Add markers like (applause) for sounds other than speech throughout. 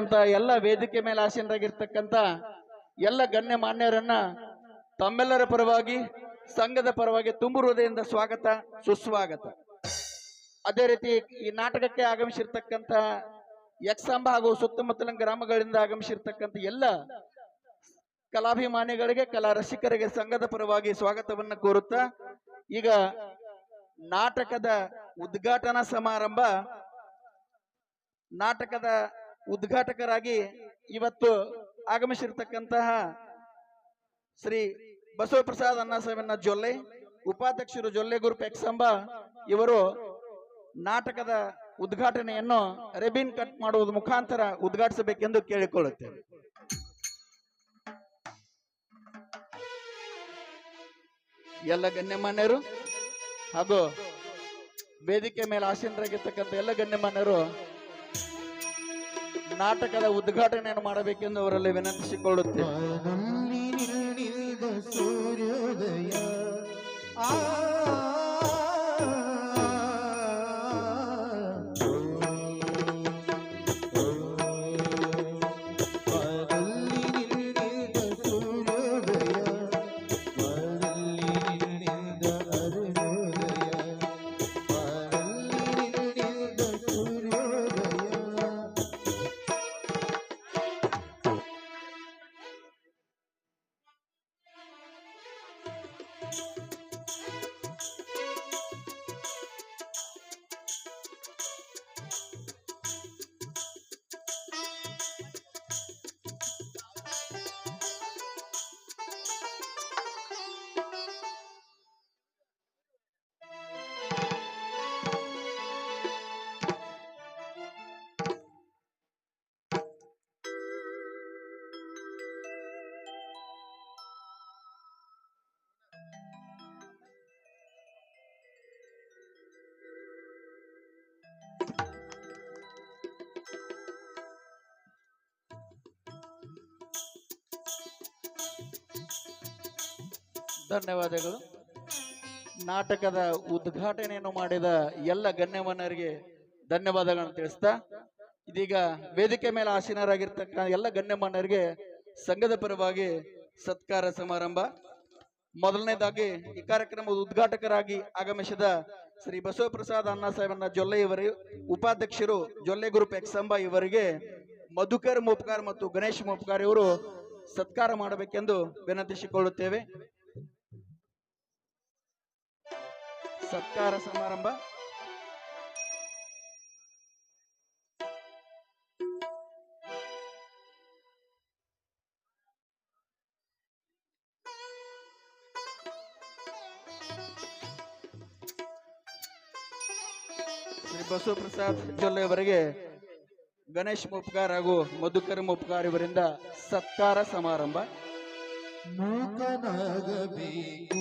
ಆಗಮಿಸಿರ್ತಕ್ಕಂಥ ಎಲ್ಲ ವೇದಿಕೆ ಮೇಲೆ ಆಸೀನರಾಗಿರ್ತಕ್ಕಂಥ ಎಲ್ಲ ಗಣ್ಯ ಮಾನ್ಯರನ್ನ ತಮ್ಮೆಲ್ಲರ ಪರವಾಗಿ, ಸಂಘದ ಪರವಾಗಿ ತುಂಬು ಹೃದಯದಿಂದ ಸ್ವಾಗತ, ಸುಸ್ವಾಗತ. ಅದೇ ರೀತಿ ಈ ನಾಟಕಕ್ಕೆ ಆಗಮಿಸಿರ್ತಕ್ಕಂತ ಯಕ್ಷಾಂಬ ಹಾಗೂ ಸುತ್ತಮುತ್ತಲಿನ ಗ್ರಾಮಗಳಿಂದ ಆಗಮಿಸಿರ್ತಕ್ಕಂತ ಎಲ್ಲ ಕಲಾಭಿಮಾನಿಗಳಿಗೆ, ಕಲಾ ರಸಿಕರಿಗೆ ಸಂಘದ ಪರವಾಗಿ ಸ್ವಾಗತವನ್ನ ಕೋರುತ್ತಾ, ಈಗ ನಾಟಕದ ಉದ್ಘಾಟನಾ ಸಮಾರಂಭ, ನಾಟಕದ ಉದ್ಘಾಟಕರಾಗಿ ಇವತ್ತು ಆಗಮಿಸಿರ್ತಕ್ಕಂತಹ ಶ್ರೀ ಬಸವಪ್ರಸಾದ್ ಅನ್ನಸಾಮನ್ನ ಜೊಲ್ಲೆ, ಉಪಾಧ್ಯಕ್ಷರು ಜೊಲ್ಲೆ ಗ್ರೂಪ್ ಎಕ್ಸಂಬ ಇವರು ನಾಟಕದ ಉದ್ಘಾಟನೆಯನ್ನು ರೆಬಿನ್ ಕಟ್ ಮಾಡುವುದು ಮುಖಾಂತರ ಉದ್ಘಾಟಿಸಬೇಕೆಂದು ಕೇಳಿಕೊಳ್ಳುತ್ತೇವೆ ಎಲ್ಲ ಗಣ್ಯಮಾನ್ಯರು ಹಾಗೂ ವೇದಿಕೆ ಮೇಲೆ ಆಸೀನರಾಗಿರ್ತಕ್ಕಂಥ ಎಲ್ಲ ಗಣ್ಯಮಾನ್ಯರು ನಾಟಕದ ಉದ್ಘಾಟನೆಯನ್ನು ಮಾಡಬೇಕೆಂದು ಅವರಲ್ಲಿ ವಿನಂತಿಸಿಕೊಳ್ಳುತ್ತೇವೆ ಸೂರ್ಯೋದಯ ಆ ಧನ್ಯವಾದಗಳು. ನಾಟಕದ ಉದ್ಘಾಟನೆಯನ್ನು ಮಾಡಿದ ಎಲ್ಲ ಗಣ್ಯಮಾನ್ಯರಿಗೆ ಧನ್ಯವಾದಗಳನ್ನು ತಿಳಿಸ್ತಾ, ಇದೀಗ ವೇದಿಕೆ ಮೇಲೆ ಆಸೀನರಾಗಿರ್ತಕ್ಕ ಎಲ್ಲ ಗಣ್ಯಮಾನ್ಯರಿಗೆ ಸಂಘದ ಪರವಾಗಿ ಸತ್ಕಾರ ಸಮಾರಂಭ. ಮೊದಲನೇದಾಗಿ ಈ ಕಾರ್ಯಕ್ರಮದ ಉದ್ಘಾಟಕರಾಗಿ ಆಗಮಿಸಿದ ಶ್ರೀ ಬಸವಪ್ರಸಾದ್ ಅಣ್ಣ ಸಾಹೇಬನ ಜೊಲ್ಲೆ ಇವರು, ಉಪಾಧ್ಯಕ್ಷರು ಜೊಲ್ಲೆ ಗ್ರೂಪ್ ಎಕ್ಸಂಬ ಇವರಿಗೆ, ಮಧುಕರ್ ಮೋಪ್ಕಾರ್ ಮತ್ತು ಗಣೇಶ್ ಮೋಪ್ಕಾರ್ ಇವರು ಸತ್ಕಾರ ಮಾಡಬೇಕೆಂದು ವಿನಂತಿಸಿಕೊಳ್ಳುತ್ತೇವೆ. ಸತ್ಕಾರ ಸಮಾರಂಭ. ಶ್ರೀ ಬಸವಪ್ರಸಾದ್ ಜೊಲ್ಲೆಯವರಿಗೆ ಗಣೇಶ್ ಮುಪ್ಕಾರ್ ಹಾಗೂ ಮಧುಕರ್ ಮುಪ್ಕಾರ್ ಇವರಿಂದ ಸತ್ಕಾರ ಸಮಾರಂಭ. ಮೂಕನಾಗಬೇಕು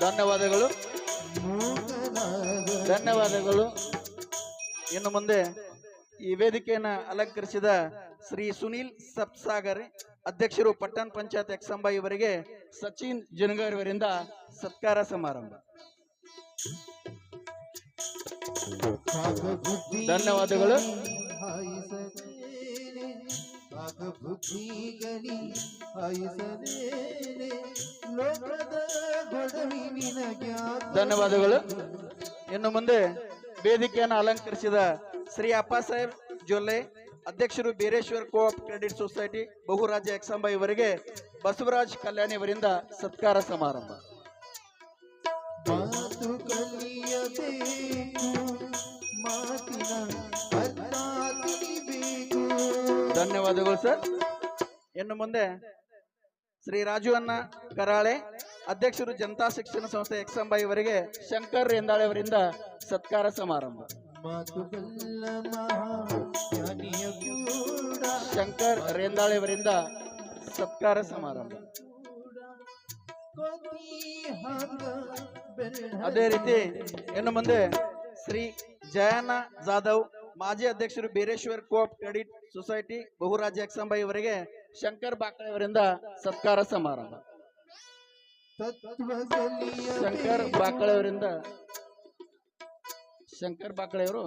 ಧನ್ಯವಾದಗಳು. ಧನ್ಯವಾದಗಳು. ಇನ್ನು ಮುಂದೆ ಈ ವೇದಿಕೆಯನ್ನು ಅಲಂಕರಿಸಿದ ಶ್ರೀ ಸುನೀಲ್ ಸಪ್ಸಾಗರ್ ಅಧ್ಯಕ್ಷರು ಪಟ್ಟಣ ಪಂಚಾಯತ್ ಎಕ್ಸಂಬ ಇವರಿಗೆ ಸಚಿನ್ ಜನಗರ್ ಇವರಿಂದ ಸತ್ಕಾರ ಸಮಾರಂಭ. ಧನ್ಯವಾದಗಳು. ಲೋಕದ ಜ್ಞಾತ ಧನ್ಯವಾದಗಳು. ಇನ್ನು ಮುಂದೆ ವೇದಿಕೆಯನ್ನು ಅಲಂಕರಿಸಿದ ಶ್ರೀ ಅಪ್ಪ ಸಾಹೇಬ್ ಜೊಲ್ಲೆ ಅಧ್ಯಕ್ಷರು Bireshwar co-op credit society Bahuraja Eksamba ಇವರಿಗೆ ಬಸವರಾಜ್ ಕಲ್ಯಾಣಿ ಅವರಿಂದ ಸತ್ಕಾರ ಸಮಾರಂಭ. ಮಾತು ಕಲಿಯಬೇಕು ಮಾತಿನ ಧನ್ಯವಾದಗಳು ಸರ್ ಇನ್ನು ಮುಂದೆ ಶ್ರೀ ರಾಜು ಅಣ್ಣ ಕರಾಳೆ ಅಧ್ಯಕ್ಷರು ಜನತಾ ಶಿಕ್ಷಣ ಸಂಸ್ಥೆ ಎಕ್ಸಂಬಾಯಿ ಅವರಿಗೆ ಶಂಕರ್ ಎಂದಾಳೆ ಅವರಿಂದ ಸತ್ಕಾರ ಸಮಾರಂಭ. ಶಂಕರ್ ರೇಂದಾಳೆ ಅವರಿಂದ ಸತ್ಕಾರ ಸಮಾರಂಭ. ಅದೇ ರೀತಿ ಇನ್ನು ಮುಂದೆ ಶ್ರೀ ಜಯನ ಜಾಧವ್ ಮಾಜಿ ಅಧ್ಯಕ್ಷರು ಬೀರೇಶ್ವರ್ ಕೋಪ್ ಕ್ರೆಡಿಟ್ ಸೊಸೈಟಿ ಬಹುರಾಜ್ಯ ಎಕ್ಸಂಬ ಇವರಿಗೆ ಶಂಕರ್ ಬಾಕ್ರೆ ಅವರಿಂದ ಸತ್ಕಾರ ಸಮಾರಂಭ. ಶಂಕರ್ ಬಾಕಳೆ ಅವರಿಂದ ಶಂಕರ್ ಬಾಕಳೆಯವರು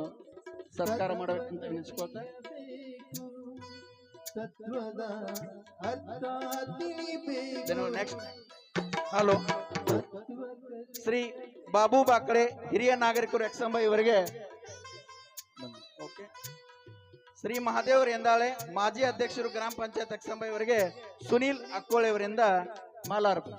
ಸತ್ಕಾರ ಮಾಡಬೇಕಂತ ತಿಳಿಬೇಕು ನೆಕ್ಸ್ಟ್ ಹಲೋ ಶ್ರೀ ಬಾಬು ಬಾಕಳೆ ಹಿರಿಯ ನಾಗರಿಕರು ಎಕ್ಸಂಬ ಇವರಿಗೆ ಶ್ರೀ ಮಹಾದೇವರು ಎಂದಾಳೆ. ಮಾಜಿ ಅಧ್ಯಕ್ಷರು ಗ್ರಾಮ ಪಂಚಾಯತ್ ಎಕ್ಸಂಬ ಇವರಿಗೆ ಸುನೀಲ್ ಅವರಿಂದ ಮಾಲಾರ್ಪಣೆ.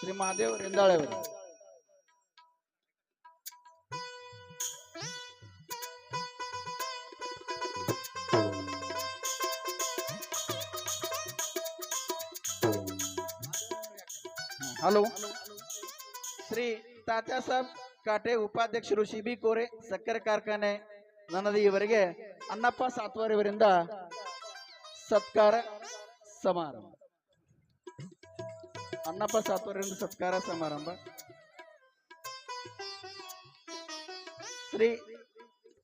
ಶ್ರೀ ಮಹಾದೇವ್ ಎಂದಾಳೆ ಅವರು. ಹಲೋ. ಶ್ರೀ ತಾತ್ಯಾ ಸಾಬ್ ಕಾಟೆ ಉಪಾಧ್ಯಕ್ಷರು ಸಿ ಬಿ ಕೋರೆ ಸಕ್ಕರೆ ಕಾರ್ಖಾನೆ ನನ್ನದಿ ಇವರಿಗೆ ಅನ್ನಪ್ಪ ಸಾತ್ವಾರ್ ಇವರಿಂದ ಸತ್ಕಾರ ಸಮಾರಂಭ. ಅನ್ನಪ್ಪ ಸಾತ್ವರಿಂದ ಸತ್ಕಾರ ಸಮಾರಂಭ. ಶ್ರೀ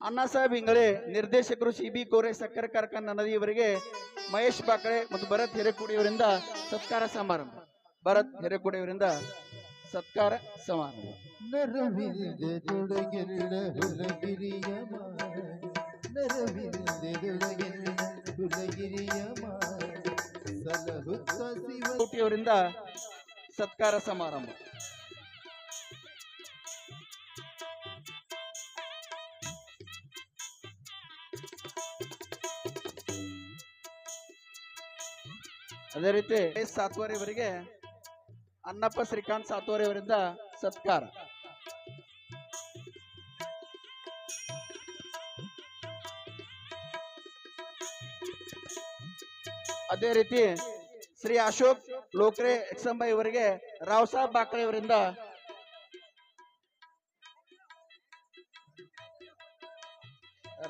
ಅಣ್ಣಾ ಸಾಹೇಬ್ ಇಂಗಳೆ ನಿರ್ದೇಶಕರು ಸಿ ಬಿ ಕೋರೆ ಸಕ್ಕರೆ ಕಾರ್ಖಾನೆ ನನ್ನದಿ ಇವರಿಗೆ ಮಹೇಶ್ ಬಾಕಳೆ ಮತ್ತು ಭರತ್ ಅವರಿಂದ ಸತ್ಕಾರ ಸಮಾರಂಭ. ಭರತ್ ಅವರಿಂದ ಸತ್ಕಾರ ಸಮಾರಂಭ. ನರವಿಲ್ದೆ ತೊಡಗೆಲ್ಲ ಹುಲಗಿರಿಯ ಹುಲಗಿರಿಯ ಅವರಿಂದ ಸತ್ಕಾರ ಸಮಾರಂಭ. ಅದೇ ರೀತಿ ಸಾತ್ವಾರಿ ಅವರಿಗೆ ಅನ್ನಪ್ಪ ಶ್ರೀಕಾಂತ್ ಸಾತ್ವಾರಿ ಅವರಿಂದ ಸತ್ಕಾರ. ಅದೇ ರೀತಿ ಶ್ರೀ ಅಶೋಕ್ ಲೋಕ್ರೆ ಎಕ್ಸಂಬ ಇವರಿಗೆ ರಾವ್ ಸಾಹೇಬ್ ಬಾಕಳೆ ಇವರಿಂದ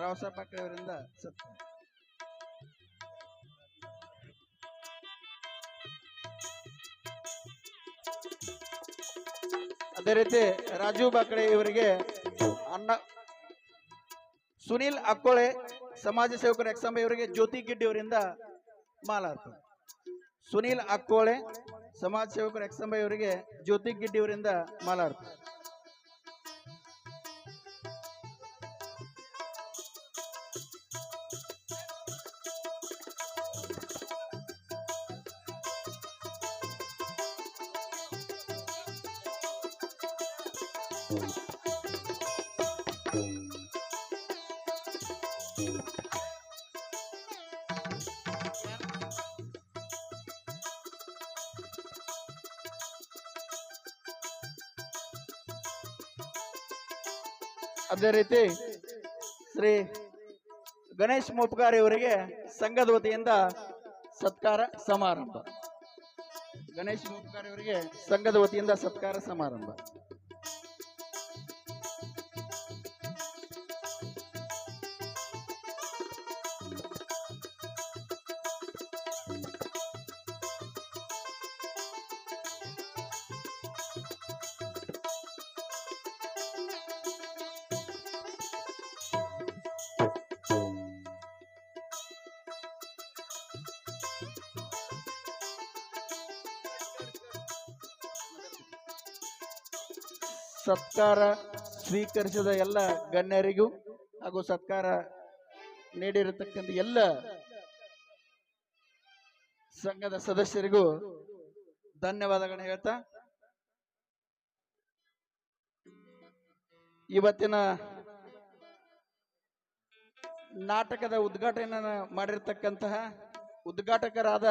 ರಾವ್ ಸಾಹೇಬ್ ಬಾಕಳೆ ಅವರಿಂದ ಸತ್ಕಾರ. ಅದೇ ರೀತಿ ರಾಜೀವ್ ಬಾಕಡೆ ಇವರಿಗೆ ಅನ್ನ ಸುನಿಲ್ ಅಕ್ಕೋಳೆ, ಸಮಾಜ ಸೇವಕರು ಎಕ್ಸಾಂಬ ಇವರಿಗೆ ಜ್ಯೋತಿ ಗಿಡ್ಡಿ ಅವರಿಂದ ಮಾಲಾರ್ಪಣೆ. ಸುನೀಲ್ ಅಕ್ಕೋಳೆ, ಸಮಾಜ ಸೇವಕರು ಎಕ್ಸಾಂಬ ಇವರಿಗೆ ಜ್ಯೋತಿ ಗಿಡ್ಡಿ ಅವರಿಂದ ಮಾಲಾರ್ಪಣೆ. ಅದೇ ರೀತಿ ಶ್ರೀ ಗಣೇಶ್ ಮೋಪ್ಗಾರ್ ಅವರಿಗೆ ಸಂಘದ ವತಿಯಿಂದ ಸತ್ಕಾರ ಸಮಾರಂಭ. ಗಣೇಶ್ ಮುಪ್ಕಾರಿ ಅವರಿಗೆ ಸಂಘದ ವತಿಯಿಂದ ಸತ್ಕಾರ ಸಮಾರಂಭ. ಸತ್ಕಾರ ಸ್ವೀಕರಿಸಿದ ಎಲ್ಲ ಗಣ್ಯರಿಗೂ ಹಾಗೂ ಸತ್ಕಾರ ನೀಡಿರತಕ್ಕಂಥ ಎಲ್ಲ ಸಂಘದ ಸದಸ್ಯರಿಗೂ ಧನ್ಯವಾದಗಳನ್ನ ಹೇಳ್ತಾ ಇವತ್ತಿನ ನಾಟಕದ ಉದ್ಘಾಟನೆಯನ್ನು ಮಾಡಿರ್ತಕ್ಕಂತಹ ಉದ್ಘಾಟಕರಾದ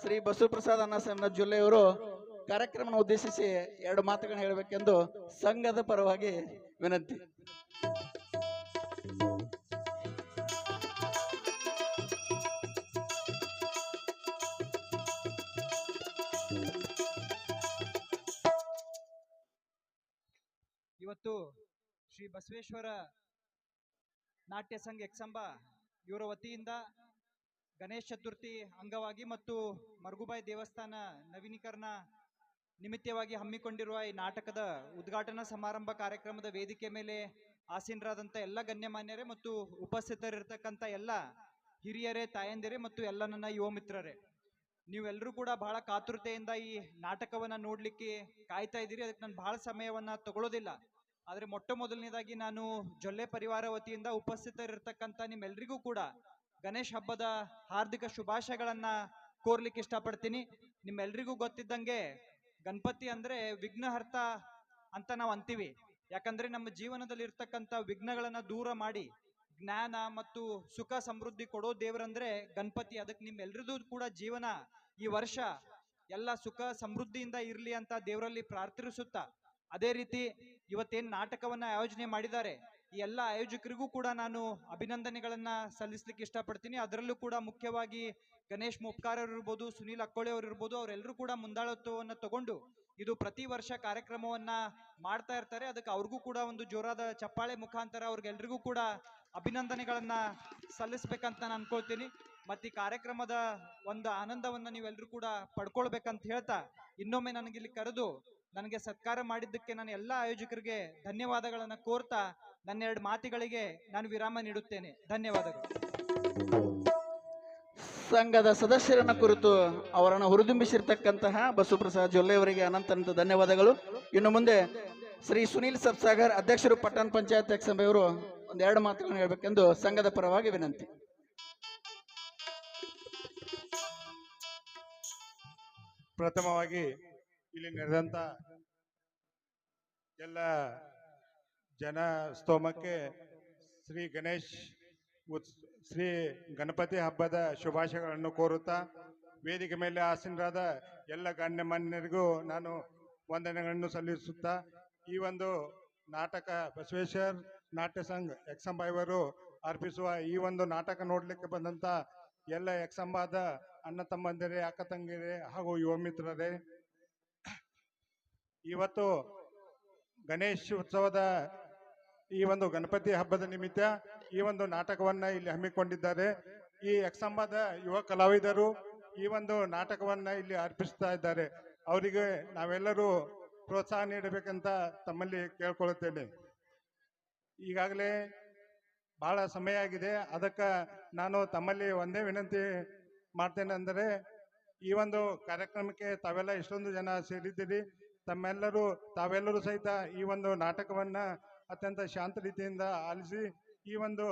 ಶ್ರೀ ಬಸವಪ್ರಸಾದ್ ಅನ್ನಸನ್ನ ಜೊಲ್ಲೆಯವರು ಕಾರ್ಯಕ್ರಮವನ್ನು ಉದ್ದೇಶಿಸಿ ಎರಡು ಮಾತುಗಳನ್ನು ಹೇಳಬೇಕೆಂದು ಸಂಘದ ಪರವಾಗಿ ವಿನಂತಿ. ಇವತ್ತು ಶ್ರೀ ಬಸವೇಶ್ವರ ನಾಟ್ಯ ಸಂಘ ಎಕ್ಸಂಬ ಇವರ ವತಿಯಿಂದ ಗಣೇಶ ಚತುರ್ಥಿ ಅಂಗವಾಗಿ ಮತ್ತು ಮರಗುಬಾಯಿ ದೇವಸ್ಥಾನ ನವೀಕರಣ ನಿಮಿತ್ತವಾಗಿ ಹಮ್ಮಿಕೊಂಡಿರುವ ಈ ನಾಟಕದ ಉದ್ಘಾಟನಾ ಸಮಾರಂಭ ಕಾರ್ಯಕ್ರಮದ ವೇದಿಕೆ ಮೇಲೆ ಆಸೀನರಾದಂಥ ಎಲ್ಲ ಗಣ್ಯಮಾನ್ಯರೇ ಮತ್ತು ಉಪಸ್ಥಿತರಿರ್ತಕ್ಕಂಥ ಎಲ್ಲ ಹಿರಿಯರೇ, ತಾಯಂದಿರೇ ಮತ್ತು ಎಲ್ಲ ನನ್ನ ಯುವ ಮಿತ್ರರೇ, ನೀವೆಲ್ಲರೂ ಕೂಡ ಬಹಳ ಕಾತುರತೆಯಿಂದ ಈ ನಾಟಕವನ್ನ ನೋಡಲಿಕ್ಕೆ ಕಾಯ್ತಾ ಇದ್ದೀರಿ. ಅದಕ್ಕೆ ನಾನು ಬಹಳ ಸಮಯವನ್ನ ತಗೊಳ್ಳೋದಿಲ್ಲ ಆದ್ರೆ ಮೊಟ್ಟ ಮೊದಲನೇದಾಗಿ ನಾನು ಜೊಲ್ಲೆ ಪರಿವಾರ ವತಿಯಿಂದ ಉಪಸ್ಥಿತರಿರ್ತಕ್ಕಂಥ ನಿಮ್ಮೆಲ್ಲರಿಗೂ ಕೂಡ ಗಣೇಶ್ ಹಬ್ಬದ ಹಾರ್ದಿಕ ಶುಭಾಶಯಗಳನ್ನು ಕೋರ್ಲಿಕ್ಕೆ ಇಷ್ಟಪಡ್ತೀನಿ. ನಿಮ್ಮೆಲ್ರಿಗೂ ಗೊತ್ತಿದ್ದಂಗೆ ಗಣಪತಿ ಅಂದ್ರೆ ವಿಘ್ನಹರ್ತ ಅಂತ ನಾವು ಅಂತೀವಿ. ಯಾಕಂದ್ರೆ ನಮ್ಮ ಜೀವನದಲ್ಲಿ ಇರ್ತಕ್ಕಂಥ ವಿಘ್ನಗಳನ್ನ ದೂರ ಮಾಡಿ ಜ್ಞಾನ ಮತ್ತು ಸುಖ ಸಮೃದ್ಧಿ ಕೊಡೋ ದೇವರಂದ್ರೆ ಗಣಪತಿ. ಅದಕ್ಕೆ ನಿಮ್ಮೆಲ್ರದ್ದು ಕೂಡ ಜೀವನ ಈ ವರ್ಷ ಎಲ್ಲ ಸುಖ ಸಮೃದ್ಧಿಯಿಂದ ಇರಲಿ ಅಂತ ದೇವರಲ್ಲಿ ಪ್ರಾರ್ಥಿಸುತ್ತಾ. ಅದೇ ರೀತಿ ಇವತ್ತೇನು ನಾಟಕವನ್ನ ಆಯೋಜನೆ ಮಾಡಿದ್ದಾರೆ. ಈ ಎಲ್ಲ ಆಯೋಜಕರಿಗೂ ಕೂಡ ನಾನು ಅಭಿನಂದನೆಗಳನ್ನ ಸಲ್ಲಿಸ್ಲಿಕ್ಕೆ ಇಷ್ಟಪಡ್ತೀನಿ. ಅದರಲ್ಲೂ ಕೂಡ ಮುಖ್ಯವಾಗಿ ಗಣೇಶ್ ಮುಪ್ಕಾರ್ ಅವ್ರು ಇರ್ಬೋದು ಸುನೀಲ್ ಅಕ್ಕೋಳೆ ಅವರು ಇರ್ಬೋದು ಅವರೆಲ್ಲರೂ ಕೂಡ ಮುಂದಾಳತ್ವವನ್ನು ತಗೊಂಡು ಇದು ಪ್ರತಿ ವರ್ಷ ಕಾರ್ಯಕ್ರಮವನ್ನ ಮಾಡ್ತಾ ಇರ್ತಾರೆ. ಅದಕ್ಕೆ ಅವ್ರಿಗೂ ಕೂಡ ಒಂದು ಜೋರಾದ ಚಪ್ಪಾಳೆ ಮುಖಾಂತರ ಅವ್ರಿಗೆಲ್ರಿಗೂ ಕೂಡ ಅಭಿನಂದನೆಗಳನ್ನ ಸಲ್ಲಿಸ್ಬೇಕಂತ ನಾನು ಅನ್ಕೊಳ್ತೀನಿ. ಮತ್ತೆ ಈ ಕಾರ್ಯಕ್ರಮದ ಒಂದು ಆನಂದವನ್ನ ನೀವೆಲ್ಲರೂ ಕೂಡ ಪಡ್ಕೊಳ್ಬೇಕಂತ ಹೇಳ್ತಾ ಇನ್ನೊಮ್ಮೆ ನನಗೆ ಇಲ್ಲಿ ಕರೆದು ನನಗೆ ಸತ್ಕಾರ ಮಾಡಿದ್ದಕ್ಕೆ ನಾನು ಎಲ್ಲ ಆಯೋಜಕರಿಗೆ ಧನ್ಯವಾದಗಳನ್ನ ಕೋರ್ತಾ ನನ್ನ ಎರಡು ಮಾತುಗಳಿಗೆ ನಾನು ವಿರಾಮ ನೀಡುತ್ತೇನೆ. ಧನ್ಯವಾದಗಳು. ಸಂಘದ ಸದಸ್ಯರನ್ನ ಕುರಿತು ಅವರನ್ನು ಹುರಿದುಂಬಿಸಿರ್ತಕ್ಕಂತಹ ಬಸವಪ್ರಸಾದ್ ಜೊಲ್ಲೆ ಅವರಿಗೆ ಅನಂತ ಅನಂತ ಧನ್ಯವಾದಗಳು. ಇನ್ನು ಮುಂದೆ ಶ್ರೀ ಸುನೀಲ್ ಸಬ್ಸಾಗರ್ ಅಧ್ಯಕ್ಷರು ಪಟ್ಟಣ ಪಂಚಾಯತ್ ಸಭೆಯವರು ಒಂದೆರಡು ಮಾತುಗಳನ್ನು ಹೇಳಬೇಕೆಂದು ಸಂಘದ ಪರವಾಗಿ ವಿನಂತಿ. ಪ್ರಥಮವಾಗಿ ಇಲ್ಲಿ ನಡೆದಂತ ಎಲ್ಲ ಜನ ಸ್ತೋಮಕ್ಕೆ ಶ್ರೀ ಗಣೇಶ್ ಶ್ರೀ ಗಣಪತಿ ಹಬ್ಬದ ಶುಭಾಶಯಗಳನ್ನು ಕೋರುತ್ತಾ ವೇದಿಕೆ ಮೇಲೆ ಆಸೀನರಾದ ಎಲ್ಲ ಗಣ್ಯಮಾನ್ಯರಿಗೂ ನಾನು ವಂದನೆಗಳನ್ನು ಸಲ್ಲಿಸುತ್ತಾ ಈ ಒಂದು ನಾಟಕ ಬಸವೇಶ್ವರ್ ನಾಟ್ಯ ಸಂಘ ಎಕ್ಸಂಬ ಇವರು ಅರ್ಪಿಸುವ ಈ ಒಂದು ನಾಟಕ ನೋಡಲಿಕ್ಕೆ ಬಂದಂಥ ಎಲ್ಲ ಎಕ್ಸಂಬಾದ ಅಣ್ಣ ತಮ್ಮಂದಿರೇ, ಅಕ್ಕ ತಂಗಿರೇ ಹಾಗೂ ಯುವ ಮಿತ್ರರೇ, ಇವತ್ತು ಗಣೇಶ ಉತ್ಸವದ ಈ ಒಂದು ಗಣಪತಿ ಹಬ್ಬದ ನಿಮಿತ್ತ ಈ ಒಂದು ನಾಟಕವನ್ನ ಇಲ್ಲಿ ಹಮ್ಮಿಕೊಂಡಿದ್ದಾರೆ. ಈ ಎಕ್ಸಂಬದ ಯುವ ಕಲಾವಿದರು ಈ ಒಂದು ನಾಟಕವನ್ನ ಇಲ್ಲಿ ಅರ್ಪಿಸ್ತಾ ಇದ್ದಾರೆ. ಅವರಿಗೆ ನಾವೆಲ್ಲರೂ ಪ್ರೋತ್ಸಾಹ ನೀಡಬೇಕಂತ ತಮ್ಮಲ್ಲಿ ಕೇಳ್ಕೊಳ್ಳುತ್ತೇನೆ. ಈಗಾಗಲೇ ಬಹಳ ಸಮಯ ಆಗಿದೆ. ಅದಕ್ಕೆ ನಾನು ತಮ್ಮಲ್ಲಿ ಒಂದೇ ವಿನಂತಿ ಮಾಡ್ತೇನೆ ಅಂದರೆ, ಈ ಒಂದು ಕಾರ್ಯಕ್ರಮಕ್ಕೆ ತಾವೆಲ್ಲ ಇಷ್ಟೊಂದು ಜನ ಸೇರಿದ್ದೀರಿ, ತಮ್ಮೆಲ್ಲರೂ ತಾವೆಲ್ಲರೂ ಸಹಿತ ಈ ಒಂದು ನಾಟಕವನ್ನ ಅತ್ಯಂತ ಶಾಂತ ರೀತಿಯಿಂದ ಆಲಿಸಿ ಈ ಒಂದು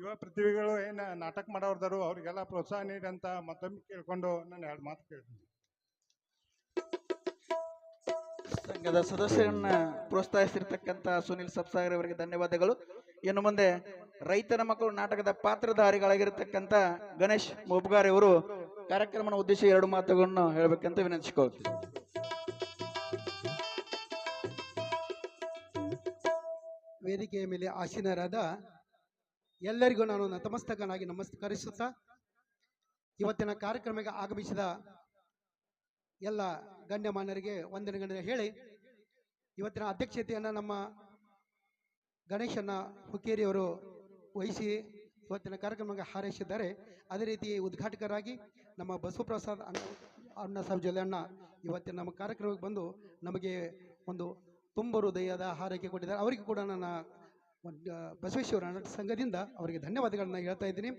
ಯುವ ಪ್ರತಿಭೆಗಳು ಏನು ನಾಟಕ ಮಾಡೋರ್ದಾರು ಅವರಿಗೆಲ್ಲ ಪ್ರೋತ್ಸಾಹ ನೀಡಿ ಅಂತ ಮತ್ತೊಮ್ಮೆ ಕೇಳ್ಕೊಂಡು ನಾನು ಎರಡು ಮಾತು ಕೇಳ್ತೀನಿ. ಸಂಘದ ಸದಸ್ಯರನ್ನ ಪ್ರೋತ್ಸಾಹಿಸಿರ್ತಕ್ಕಂಥ ಸುನಿಲ್ ಸಬ್ಸಾಗರ್ ಅವರಿಗೆ ಧನ್ಯವಾದಗಳು. ಇನ್ನು ಮುಂದೆ ರೈತರ ಮಕ್ಕಳು ನಾಟಕದ ಪಾತ್ರಧಾರಿಗಳಾಗಿರ್ತಕ್ಕಂಥ ಗಣೇಶ್ ಮೊಬ್ಗಾರಿ ಅವರು ಕಾರ್ಯಕ್ರಮನ ಉದ್ದೇಶ ಎರಡು ಮಾತುಗಳನ್ನು ಹೇಳಬೇಕಂತ ವಿನಂತಿಸಿಕೊಳ್ತೀನಿ. ವೇದಿಕೆಯ ಮೇಲೆ ಆಸೀನರಾದ ಎಲ್ಲರಿಗೂ ನಾನು ನತಮಸ್ತಕನಾಗಿ ನಮಸ್ಕರಿಸುತ್ತಾ, ಇವತ್ತಿನ ಕಾರ್ಯಕ್ರಮಕ್ಕೆ ಆಗಮಿಸಿದ ಎಲ್ಲ ಗಣ್ಯಮಾನ್ಯರಿಗೆ ವಂದನೆಗಳನ್ನು ಹೇಳಿ, ಇವತ್ತಿನ ಅಧ್ಯಕ್ಷತೆಯನ್ನು ನಮ್ಮ ಗಣೇಶನ ಹುಕ್ಕೇರಿಯವರು ವಹಿಸಿ ಇವತ್ತಿನ ಕಾರ್ಯಕ್ರಮಕ್ಕೆ ಹಾರೈಸಿದ್ದಾರೆ. ಅದೇ ರೀತಿ ಉದ್ಘಾಟಕರಾಗಿ ನಮ್ಮ ಬಸವಪ್ರಸಾದ್ ಅಣ್ಣ ಅಣ್ಣ ಸಾಹೇಬ್ ಜೊಲ್ಲೆ ಅಣ್ಣ ಇವತ್ತಿನ ನಮ್ಮ ಕಾರ್ಯಕ್ರಮಕ್ಕೆ ಬಂದು ನಮಗೆ ಒಂದು ತುಂಬ ಹೃದಯದ ಹಾರೈಕೆ ಕೊಟ್ಟಿದ್ದಾರೆ. ಅವರಿಗೂ ಕೂಡ ನನ್ನ ಬಸವೇಶ್ವರ ಸಂಘದಿಂದ ಅವರಿಗೆ ಧನ್ಯವಾದಗಳನ್ನು ಹೇಳ್ತಾ ಇದ್ದೀನಿ.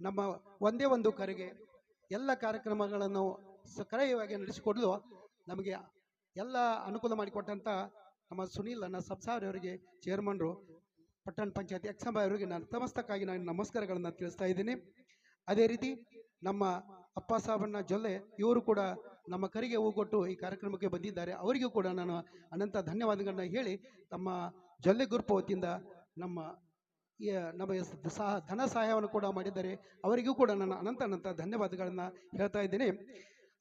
ನಮ್ಮ ಒಂದೇ ಒಂದು ಕರೆಗೆ ಎಲ್ಲ ಕಾರ್ಯಕ್ರಮಗಳನ್ನು ಸಕ್ರಿಯವಾಗಿ ನಡೆಸಿಕೊಡಲು ನಮಗೆ ಎಲ್ಲ ಅನುಕೂಲ ಮಾಡಿಕೊಟ್ಟಂಥ ನಮ್ಮ ಸುನೀಲ್ ಅನ್ನ ಸಬ್ಸಾರ್ ಅವರಿಗೆ ಚೇರ್ಮನ್ರು ಪಟ್ಟಣ ಪಂಚಾಯತ್ ಎಕ್ಸಂಬ ಅವರಿಗೆ ನಾನು ತಮಸ್ತಕ್ಕಾಗಿ ನಾನು ನಮಸ್ಕಾರಗಳನ್ನು ತಿಳಿಸ್ತಾ ಇದ್ದೀನಿ. ಅದೇ ರೀತಿ ನಮ್ಮ ಅಪ್ಪ ಸಾಬಣ್ಣ ಜೊಲ್ಲೆ, ಇವರು ಕೂಡ ನಮ್ಮ ಕರಿಗೆ ಹೂ ಕೊಟ್ಟು ಈ ಕಾರ್ಯಕ್ರಮಕ್ಕೆ ಬಂದಿದ್ದಾರೆ. ಅವರಿಗೂ ಕೂಡ ನಾನು ಅನಂತ ಧನ್ಯವಾದಗಳನ್ನ ಹೇಳಿ, ತಮ್ಮ ಜೊಲ್ಲೆ ಗುರುಪ ವತಿಯಿಂದ ನಮ್ಮ ನಮ್ಮ ಸಹ, ಧನ ಸಹಾಯವನ್ನು ಕೂಡ ಮಾಡಿದ್ದಾರೆ. ಅವರಿಗೂ ಕೂಡ ನಾನು ಅನಂತ ಅನಂತ ಧನ್ಯವಾದಗಳನ್ನು ಹೇಳ್ತಾ ಇದ್ದೇನೆ.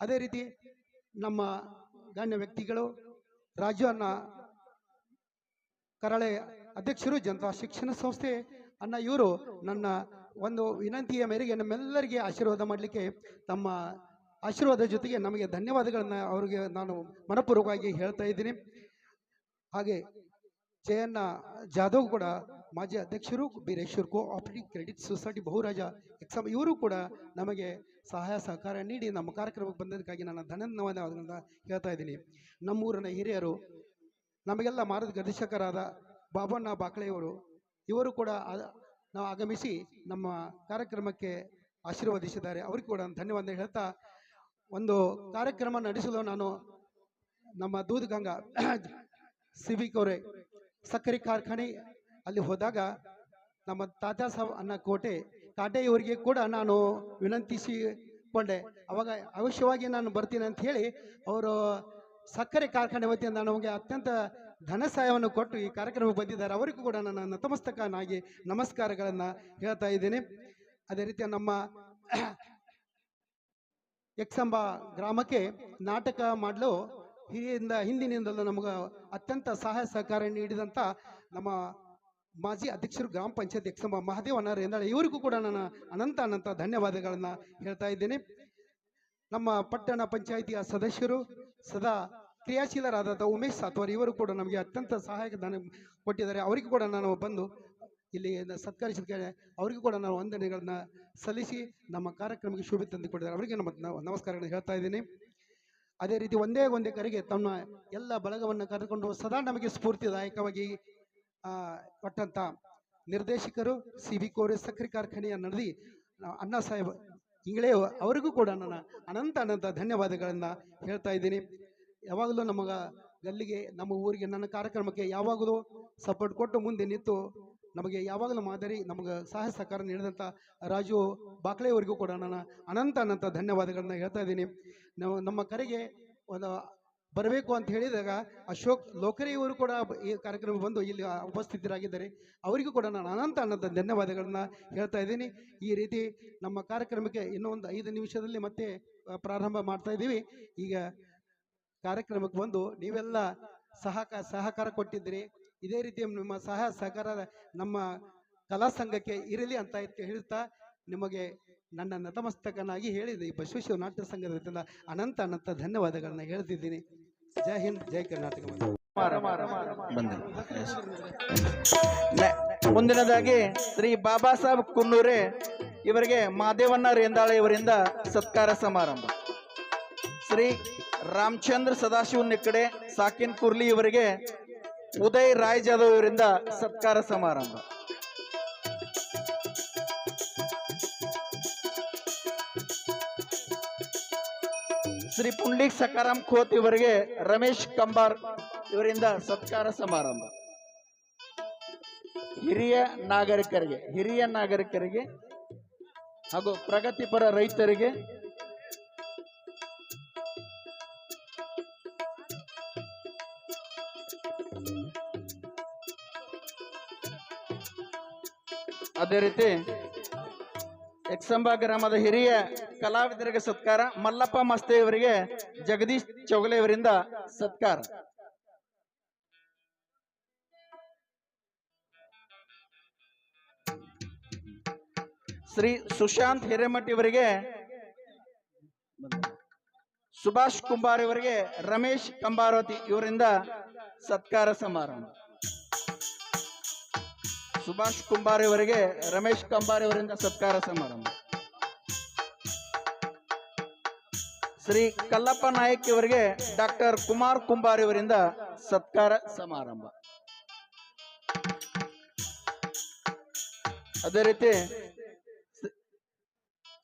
ಅದೇ ರೀತಿ ನಮ್ಮ ಗಣ್ಯ ವ್ಯಕ್ತಿಗಳು, ರಾಜು ಅನ್ನ ಕರಾಳೆ ಅಧ್ಯಕ್ಷರು, ಜನತಾ ಶಿಕ್ಷಣ ಸಂಸ್ಥೆ ಅನ್ನ ಇವರು ನನ್ನ ಒಂದು ವಿನಂತಿಯ ಮೇರೆಗೆ ನಮ್ಮೆಲ್ಲರಿಗೆ ಆಶೀರ್ವಾದ ಮಾಡಲಿಕ್ಕೆ ತಮ್ಮ ಆಶೀರ್ವಾದ ಜೊತೆಗೆ ನಮಗೆ ಧನ್ಯವಾದಗಳನ್ನು ಅವರಿಗೆ ನಾನು ಮನಪೂರ್ವಕವಾಗಿ ಹೇಳ್ತಾ ಇದ್ದೀನಿ. ಹಾಗೆ ಜಯಣ್ಣ ಜಾಧವ್ ಕೂಡ ಮಾಜಿ ಅಧ್ಯಕ್ಷರು, Bireshwar co-operative credit society ಬಹುರಾಜ ಎಕ್ಸಾಮ್ ಇವರು ಕೂಡ ನಮಗೆ ಸಹಾಯ ಸಹಕಾರ ನೀಡಿ ನಮ್ಮ ಕಾರ್ಯಕ್ರಮಕ್ಕೆ ಬಂದದಕ್ಕಾಗಿ ನಾನು ಧನ್ಯವಾದಗಳನ್ನು ಹೇಳ್ತಾ ಇದ್ದೀನಿ. ನಮ್ಮೂರಿನ ಹಿರಿಯರು, ನಮಗೆಲ್ಲ ಮಾರ್ಗದರ್ಶಕರಾದ ಬಾಬಣ್ಣ ಬಾಕಳೆಯವರು ಇವರು ಕೂಡ ನಾವು ಆಗಮಿಸಿ ನಮ್ಮ ಕಾರ್ಯಕ್ರಮಕ್ಕೆ ಆಶೀರ್ವದಿಸಿದ್ದಾರೆ. ಅವ್ರಿಗೆ ಕೂಡ ಧನ್ಯವಾದ ಹೇಳ್ತಾ ಒಂದು ಕಾರ್ಯಕ್ರಮ ನಡೆಸಲು ನಾನು ನಮ್ಮ ದೂದಗಂಗಾ (clears throat) ಸಿವಿ ಅವರೇ ಸಕ್ಕರೆ ಕಾರ್ಖಾನೆ ಅಲ್ಲಿ ಹೋದಾಗ ನಮ್ಮ ತಾತಾ ಸಾಬ್ ಅನ್ನ ಕೋಟೆ ಕಾಟೆಯವರಿಗೆ ಕೂಡ ನಾನು ವಿನಂತಿಸಿಕೊಂಡೆ. ಅವಾಗ ಅವಶ್ಯವಾಗಿ ನಾನು ಬರ್ತೀನಿ ಅಂತ ಹೇಳಿ ಅವರು ಸಕ್ಕರೆ ಕಾರ್ಖಾನೆ ವತಿಯಿಂದ ನಮಗೆ ಅತ್ಯಂತ ಧನ ಸಹಾಯವನ್ನು ಕೊಟ್ಟು ಈ ಕಾರ್ಯಕ್ರಮಕ್ಕೆ ಬಂದಿದ್ದಾರೆ. ಅವರಿಗೂ ಕೂಡ ನನ್ನ ನತಮಸ್ತಕನಾಗಿ ನಮಸ್ಕಾರಗಳನ್ನು ಹೇಳ್ತಾ ಇದ್ದೇನೆ. ಅದೇ ರೀತಿಯ ನಮ್ಮ ಎಕ್ಸಂಬ ಗ್ರಾಮಕ್ಕೆ ನಾಟಕ ಮಾಡಲು ಹಿರಿಯಿಂದ, ಹಿಂದಿನಿಂದಲೂ ನಮಗೆ ಅತ್ಯಂತ ಸಹಾಯ ಸಹಕಾರ ನೀಡಿದಂಥ ನಮ್ಮ ಮಾಜಿ ಅಧ್ಯಕ್ಷರು ಗ್ರಾಮ ಪಂಚಾಯತ್ ಎಕ್ಸಂಬ ಮಹದೇವನ ಎಂದಾಳೆ ಇವರಿಗೂ ಕೂಡ ನಾನು ಅನಂತ ಅನಂತ ಧನ್ಯವಾದಗಳನ್ನು ಹೇಳ್ತಾ ಇದ್ದೇನೆ. ನಮ್ಮ ಪಟ್ಟಣ ಪಂಚಾಯಿತಿಯ ಸದಸ್ಯರು ಸದಾ ಕ್ರಿಯಾಶೀಲರಾದಂಥ ಉಮೇಶ್ ಸಾತ್ವಾರ್ ಇವರು ಕೂಡ ನಮಗೆ ಅತ್ಯಂತ ಸಹಾಯಕ ಧನ ಕೊಟ್ಟಿದ್ದಾರೆ. ಅವರಿಗೂ ಕೂಡ ನಾನು ಬಂದು ಇಲ್ಲಿ ಸತ್ಕರಿಸಿದ ಅವರಿಗೂ ಕೂಡ ನಾನು ವಂದನೆಗಳನ್ನ ಸಲ್ಲಿಸಿ ನಮ್ಮ ಕಾರ್ಯಕ್ರಮಕ್ಕೆ ಶುಭೆ ತಂದು ಕೊಟ್ಟಿದ್ದಾರೆ. ಅವರಿಗೆ ನಮ್ಮ ನಮಸ್ಕಾರಗಳನ್ನು ಹೇಳ್ತಾ ಇದ್ದೀನಿ. ಅದೇ ರೀತಿ ಒಂದೇ ಒಂದೇ ಕರೆಗೆ ತಮ್ಮ ಎಲ್ಲ ಬಳಗವನ್ನು ಕರೆದುಕೊಂಡು ಸದಾ ನಮಗೆ ಸ್ಫೂರ್ತಿದಾಯಕವಾಗಿ ಕೊಟ್ಟಂಥ ನಿರ್ದೇಶಕರು ಸಿ ವಿ ಕೋರೆ ಸಕ್ಕರೆ ಕಾರ್ಖಾನೆಯ ನಡೆದಿ ಅಣ್ಣಾ ಸಾಹೇಬ್ ಇಂಗ್ಳೇ ಅವರಿಗೂ ಕೂಡ ನನ್ನ ಅನಂತ ಅನಂತ ಧನ್ಯವಾದಗಳನ್ನು ಹೇಳ್ತಾ ಇದ್ದೀನಿ. ಯಾವಾಗಲೂ ನಮಗ ಗಲ್ಲಿಗೆ, ನಮ್ಮ ಊರಿಗೆ, ನನ್ನ ಕಾರ್ಯಕ್ರಮಕ್ಕೆ ಯಾವಾಗಲೂ ಸಪೋರ್ಟ್ ಕೊಟ್ಟು ಮುಂದೆ ನಿಂತು ನಮಗೆ ಯಾವಾಗಲೂ ಮಾದರಿ, ನಮಗೆ ಸಹಾಯ ಸಹಕಾರ ನೀಡಿದಂಥ ರಾಜು ಬಾಕ್ಲೆಯವರಿಗೂ ಕೂಡ ನಾನು ಅನಂತ ಅನಂತ ಧನ್ಯವಾದಗಳನ್ನ ಹೇಳ್ತಾ ಇದ್ದೀನಿ. ನಾವು ನಮ್ಮ ಕರೆಗೆ ಒಂದು ಬರಬೇಕು ಅಂತ ಹೇಳಿದಾಗ ಅಶೋಕ್ ಲೋಕರಿಯವರು ಕೂಡ ಈ ಕಾರ್ಯಕ್ರಮ ಬಂದು ಇಲ್ಲಿ ಉಪಸ್ಥಿತರಾಗಿದ್ದಾರೆ. ಅವರಿಗೂ ಕೂಡ ನಾನು ಅನಂತ ಅನಂತ ಧನ್ಯವಾದಗಳನ್ನ ಹೇಳ್ತಾ ಇದ್ದೀನಿ. ಈ ರೀತಿ ನಮ್ಮ ಕಾರ್ಯಕ್ರಮಕ್ಕೆ ಇನ್ನೂ ಒಂದು ಐದು ನಿಮಿಷದಲ್ಲಿ ಮತ್ತೆ ಪ್ರಾರಂಭ ಮಾಡ್ತಾ ಇದ್ದೀವಿ. ಈಗ ಕಾರ್ಯಕ್ರಮಕ್ಕೆ ಬಂದು ನೀವೆಲ್ಲ ಸಹಕಾರ ಸಹಕಾರ ಕೊಟ್ಟಿದ್ದೀರಿ. ಇದೇ ರೀತಿ ನಿಮ್ಮ ಸಹ ಸಹಕಾರ ನಮ್ಮ ಕಲಾ ಸಂಘಕ್ಕೆ ಇರಲಿ ಅಂತ ಇತ್ತು ಹೇಳ್ತಾ ನಿಮಗೆ ನನ್ನ ನತಮಸ್ತಕನಾಗಿ ಹೇಳಿದೆ. ಈ ಬಸವೇಶ್ವರ ನಾಟ್ಯ ಸಂಘದ ವತಿಯಿಂದ ಅನಂತ ಅನಂತ ಧನ್ಯವಾದಗಳನ್ನ ಹೇಳ್ತಿದ್ದೀನಿ. ಜೈ ಹಿಂದ್ ಜೈ ಕರ್ನಾಟಕ ಮುಂದಿನದಾಗಿ ಶ್ರೀ ಬಾಬಾ ಸಾಹೇಬ್ ಕುನ್ನೂರೆ ಇವರಿಗೆ ಮಾದೇವಣ್ಣ ರೇಂದಾಳೆ ಇವರಿಂದ ಸತ್ಕಾರ ಸಮಾರಂಭ. ಶ್ರೀ ರಾಮಚಂದ್ರ ಸದಾಶಿವ ನಿಕ್ಕಡೆ ಸಾಕಿನ್ ಕುರ್ಲಿ ಇವರಿಗೆ ಉದಯ್ ರಾಯ್ ಜಾಧವ್ ಇವರಿಂದ ಸತ್ಕಾರ ಸಮಾರಂಭ. ಶ್ರೀ ಪುಂಡ್ಲಿಕ್ ಸಕಾರಾಮ್ ಖೋತ್ ಇವರಿಗೆ ರಮೇಶ್ ಕಂಬಾರ್ ಇವರಿಂದ ಸತ್ಕಾರ ಸಮಾರಂಭ. ಹಿರಿಯ ನಾಗರಿಕರಿಗೆ ಹಿರಿಯ ನಾಗರಿಕರಿಗೆ ಹಾಗೂ ಪ್ರಗತಿಪರ ರೈತರಿಗೆ ಅದೇ ರೀತಿ ಎಕ್ಸಂಬ ಗ್ರಾಮದ ಹಿರಿಯ ಕಲಾವಿದರಿಗೆ ಸತ್ಕಾರ, ಮಲ್ಲಪ್ಪ ಮಸ್ತೆ ಇವರಿಗೆ ಜಗದೀಶ್ ಚೌಗಲೆ ಇವರಿಂದ ಸತ್ಕಾರ. ಶ್ರೀ ಸುಶಾಂತ್ ಹಿರೇಮಠ್ ಇವರಿಗೆ, ಸುಭಾಷ್ ಕುಂಬಾರ್ ಇವರಿಗೆ, ರಮೇಶ್ ಕಂಬಾರವತಿ ಇವರಿಂದ ಸತ್ಕಾರ ಸಮಾರಂಭ. ಸುಭಾಷ್ ಕುಂಬಾರಿ ಅವರಿಗೆ, ರಮೇಶ್ ಕಂಬಾರಿ ಅವರಿಂದ ಸತ್ಕಾರ ಸಮಾರಂಭ. ಶ್ರೀ ಕಲ್ಲಪ್ಪ ನಾಯಕ್ ಇವರಿಗೆ ಡಾಕ್ಟರ್ ಕುಮಾರ್ ಕುಂಬಾರಿ ಅವರಿಂದ ಸತ್ಕಾರ ಸಮಾರಂಭ. ಅದೇ ರೀತಿ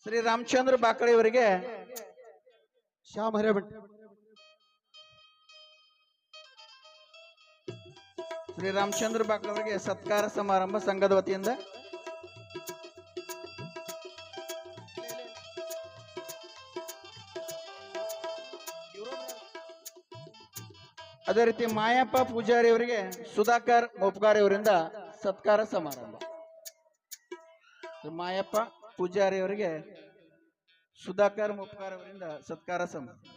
ಶ್ರೀ- ರಾಮಚಂದ್ರ ಬಾಕಳಿ ಅವರಿಗೆ ಶ್ಯಾಮ್ ಹರೇಭಟ್ ಶ್ರೀ ರಾಮಚಂದ್ರ ಬಾಕಳಿ ಅವರಿಗೆ ಸತ್ಕಾರ ಸಮಾರಂಭ ಸಂಘದ ವತಿಯಿಂದ. ಅದೇ ರೀತಿ ಮಾಯಪ್ಪ ಪೂಜಾರಿ ಅವರಿಗೆ ಸುಧಾಕರ್ ಮೋಪ್ಕಾರಿ ಅವರಿಂದ ಸತ್ಕಾರ ಸಮಾರಂಭ. ಮಾಯಪ್ಪ ಪೂಜಾರಿ ಅವರಿಗೆ ಸುಧಾಕರ್ ಮೋಪ್ಕಾರ್ ಅವರಿಂದ ಸತ್ಕಾರ ಸಮಾರಂಭ.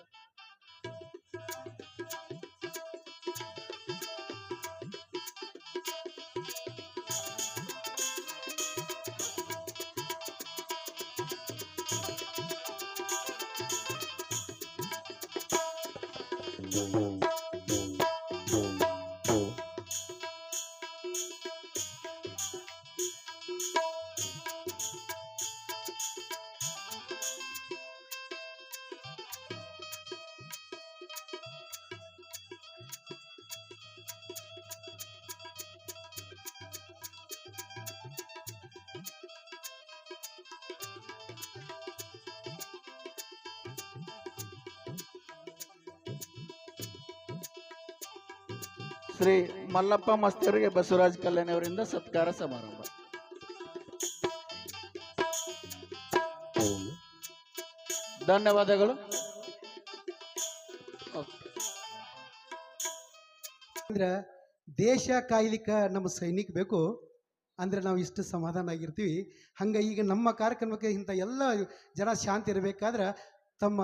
ಶ್ರೀ ಮಲ್ಲಪ್ಪ ಮಸ್ತಿಯವರಿಗೆ ಬಸವರಾಜ್ ಕಲ್ಯಾಣಿ ಅವರಿಂದ ಸತ್ಕಾರ ಸಮಾರಂಭ. ಧನ್ಯವಾದಗಳು. ಅಂದ್ರೆ ದೇಶ ಕಾಯ್ಲಿಕ್ಕ ನಮ್ಮ ಸೈನಿಕ ಬೇಕು, ಅಂದ್ರೆ ನಾವು ಇಷ್ಟು ಸಮಾಧಾನ ಆಗಿರ್ತೀವಿ. ಹಂಗ ಈಗ ನಮ್ಮ ಕಾರ್ಯಕ್ರಮಕ್ಕೆ ಇಂಥ ಎಲ್ಲ ಜನ ಶಾಂತಿ ಇರಬೇಕಾದ್ರೆ ತಮ್ಮ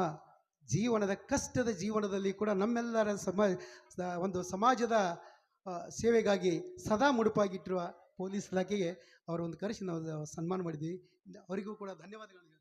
ಜೀವನದ ಕಷ್ಟದ ಜೀವನದಲ್ಲಿ ಕೂಡ ನಮ್ಮೆಲ್ಲರ ಸಮ ಒಂದು ಸಮಾಜದ ಸೇವೆಗಾಗಿ ಸದಾ ಮುಡುಪಾಗಿಟ್ಟಿರುವ ಪೊಲೀಸ್ ಇಲಾಖೆಗೆ ಅವರ ಒಂದು ಕರೆಸಿ ನಾವು ಸನ್ಮಾನ ಮಾಡಿದ್ವಿ ಅವರಿಗೂ ಕೂಡ ಧನ್ಯವಾದಗಳು ಹೇಳ್ತೀನಿ.